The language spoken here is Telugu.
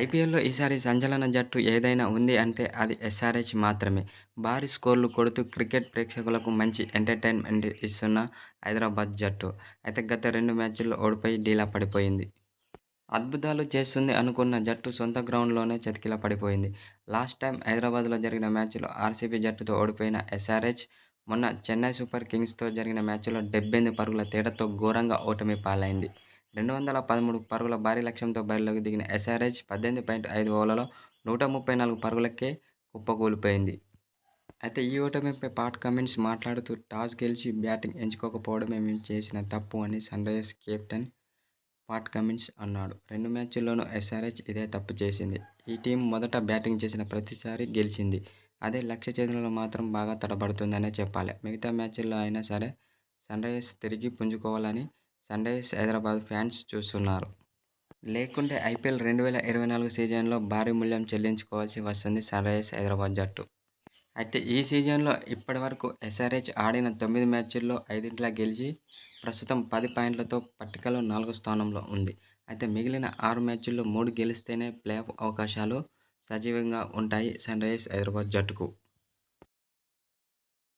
ఐపీఎల్లో ఈసారి సంచలన జట్టు ఏదైనా ఉంది అంటే అది ఎస్ఆర్హెచ్ మాత్రమే. భారీ స్కోర్లు కొడుతూ క్రికెట్ ప్రేక్షకులకు మంచి ఎంటర్టైన్మెంట్ ఇస్తున్న హైదరాబాద్ జట్టు. అయితే గత రెండు మ్యాచ్ల్లో ఓడిపోయి డీలా పడిపోయింది. అద్భుతాలు చేస్తుంది అనుకున్న జట్టు సొంత గ్రౌండ్లోనే చతికిలా పడిపోయింది. లాస్ట్ టైం హైదరాబాద్లో జరిగిన మ్యాచ్లో ఆర్సీబీ జట్టుతో ఓడిపోయిన ఎస్ఆర్హెచ్ మొన్న చెన్నై సూపర్ కింగ్స్తో జరిగిన మ్యాచ్లో డెబ్బెనిమిది పరుగుల తేడాతో ఘోరంగా ఓటమి పాలైంది. రెండు వందల పదమూడు పరుగుల భారీ లక్ష్యంతో బరిలోకి దిగిన ఎస్ఆర్హెచ్ పద్దెనిమిది పాయింట్ ఐదు ఓవర్లలో నూట ముప్పై నాలుగు పరుగులకే కుప్పకూలిపోయింది. అయితే ఈ ఓటమిపై పాట్ కమిన్స్ మాట్లాడుతూ టాస్ గెలిచి బ్యాటింగ్ ఎంచుకోకపోవడమే మేము చేసిన తప్పు అని సన్రైజర్స్ కెప్టెన్ పాట్ కమిన్స్ అన్నాడు. రెండు మ్యాచ్ల్లోనూ ఎస్ఆర్హెచ్ ఇదే తప్పు చేసింది. ఈ టీం మొదట బ్యాటింగ్ చేసిన ప్రతిసారి గెలిచింది. అదే లక్ష్య చేతులలో మాత్రం బాగా తడబడుతుందనే చెప్పాలి. మిగతా మ్యాచ్ల్లో అయినా సరే సన్రైజర్స్ తిరిగి పుంజుకోవాలని సన్రైజర్స్ హైదరాబాద్ ఫ్యాన్స్ చూస్తున్నారు. లేకుంటే ఐపీఎల్ రెండు వేల ఇరవై నాలుగు సీజన్లో భారీ మూల్యం చెల్లించుకోవాల్సి వస్తుంది సన్రైజర్స్ హైదరాబాద్ జట్టు. అయితే ఈ సీజన్లో ఇప్పటి వరకు ఎస్ఆర్హెచ్ ఆడిన తొమ్మిది మ్యాచ్ల్లో ఐదింటిలా గెలిచి ప్రస్తుతం పది పాయింట్లతో పట్టికలో నాలుగో స్థానంలో ఉంది. అయితే మిగిలిన ఆరు మ్యాచ్ల్లో మూడు గెలిస్తేనే ప్లేఆఫ్ అవకాశాలు సజీవంగా ఉంటాయి సన్రైజర్స్ హైదరాబాద్ జట్టుకు.